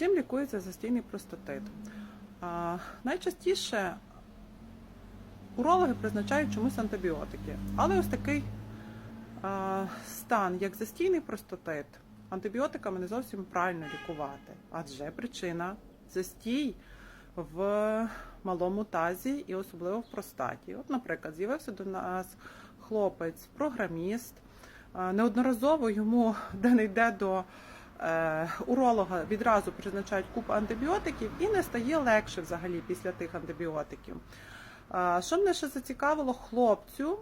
Чим лікується застійний простатит? А, найчастіше урологи призначають чомусь антибіотики, але ось такий а, стан, як застійний простатит, антибіотиками не зовсім правильно лікувати, адже причина застій в малому тазі і особливо в простаті. От, наприклад, з'явився до нас хлопець, програміст. Неодноразово йому де не йде до уролога відразу призначають купу антибіотиків і не стає легше взагалі після тих антибіотиків. Що мене ще зацікавило хлопцю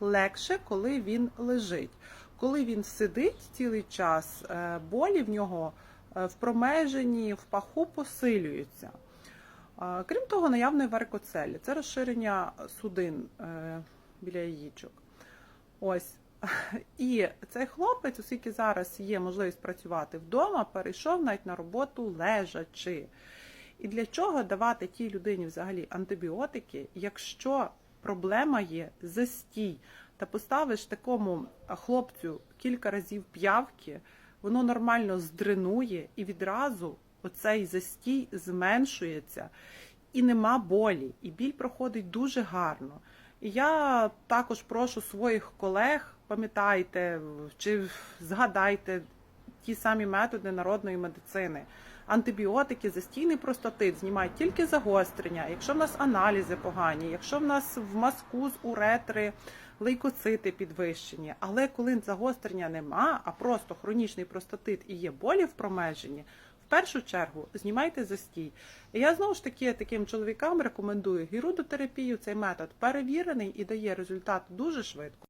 легше, коли він лежить. Коли він сидить цілий час, е, болі в нього е, в промеженні, в паху посилюються. Крім того, наявної варикоцелі це розширення судин е, біля яєчок. Ось. І цей хлопець, оскільки зараз є можливість працювати вдома, перейшов навіть на роботу лежачи. І для чого давати тій людині взагалі антибіотики, якщо проблема є застій, та поставиш такому хлопцю кілька разів п'явки, воно нормально здренує і відразу оцей застій зменшується і нема болі, і біль проходить дуже гарно. І я також прошу своїх колег, пам'ятайте чи згадайте ті самі методи народної медицини. Антибіотики, застійний простатит знімають тільки загострення, якщо в нас аналізи погані, якщо в нас в мазку з уретри лейкоцити підвищені. Але коли загострення нема, а просто хронічний простатит і є болі в промеженні, першу чергу знімайте застій. І я знову ж таки таким чоловікам рекомендую гірудотерапію. Цей метод перевірений і дає результат дуже швидко.